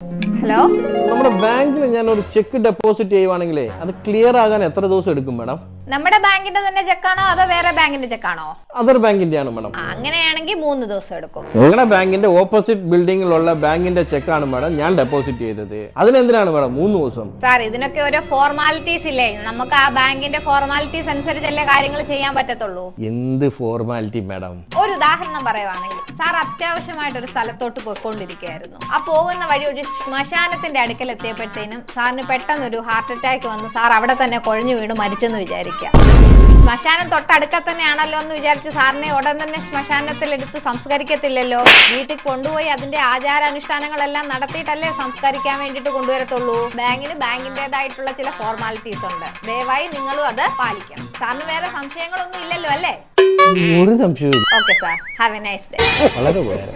Hello? നമ്മുടെ ബാങ്കിൽ ഞാൻ ഒരു ചെക്ക് ഡെപ്പോസിറ്റ് ചെയ്യുവാണെങ്കിലേ അത് ക്ലിയർ ആകാൻ എത്ര ദിവസം എടുക്കും മാഡം? നമ്മുടെ ബാങ്കിന്റെ തന്നെ ചെക്കാണോ അതോ വേറെ ബാങ്കിന്റെ ചെക്കാണോ അതർ ബാങ്കിന്റെ ആണ് മാഡം അങ്ങനെയാണെങ്കിൽ മൂന്ന് ദിവസം എടുക്കും. നിങ്ങളുടെ ബാങ്കിന്റെ ഓപ്പോസിറ്റ് ബിൽഡിങ്ങിലുള്ള ബാങ്കിന്റെ ചെക്കാണ് മാഡം ഞാൻ ഡെപ്പോസിറ്റ് ചെയ്തത്. അതിനെന്തിനാണ് മാഡം മൂന്ന് ദിവസം? സാർ ഇതിനൊക്കെ ഓരോ ഫോർമാലിറ്റീസ് ഇല്ലേ? നമുക്ക് ആ ബാങ്കിന്റെ ഫോർമാലിറ്റീസ് അനുസരിച്ചല്ലേ കാര്യങ്ങൾ ചെയ്യാൻ പറ്റത്തുള്ളൂ. എന്ത് ഫോർമാലിറ്റി മാഡം ഒരു ഉദാഹരണം പറയുവാണെങ്കിൽ സാർ അത്യാവശ്യമായിട്ട് ഒരു സ്ഥലത്തോട്ട് പോയിക്കൊണ്ടിരിക്കുകയായിരുന്നു. ആ പോകുന്ന വഴി ഒരു ശ്മശാനത്തിന്റെ അടുക്കൽ എത്തിയപ്പോഴത്തേനും സാറിന് പെട്ടെന്ന് ഒരു ഹാർട്ട് അറ്റാക്ക് വന്ന് സാർ അവിടെ തന്നെ കുഴഞ്ഞു വീണ് മരിച്ചെന്ന് വിചാരിക്കുക ശ്മശാനം തൊട്ടടുക്ക തന്നെയാണല്ലോ എന്ന് വിചാരിച്ച് സാറിനെ ഉടൻ തന്നെ ശ്മശാനത്തിൽ എടുത്ത് സംസ്കരിക്കത്തില്ലല്ലോ. വീട്ടിൽ കൊണ്ടുപോയി അതിന്റെ ആചാരാനുഷ്ഠാനങ്ങളെല്ലാം നടത്തിയിട്ടല്ലേ സംസ്കരിക്കാൻ വേണ്ടിട്ട് കൊണ്ടുവരത്തുള്ളൂ. ബാങ്കിന് ബാങ്കിന്റേതായിട്ടുള്ള ചില ഫോർമാലിറ്റീസ് ഉണ്ട്. ദയവായി നിങ്ങളും അത് പാലിക്കണം. സാറിന് വേറെ സംശയങ്ങളൊന്നും ഇല്ലല്ലോ അല്ലേ? ഒരു സംശയവും okay sir have a nice day വളരെ ഉപകാരം.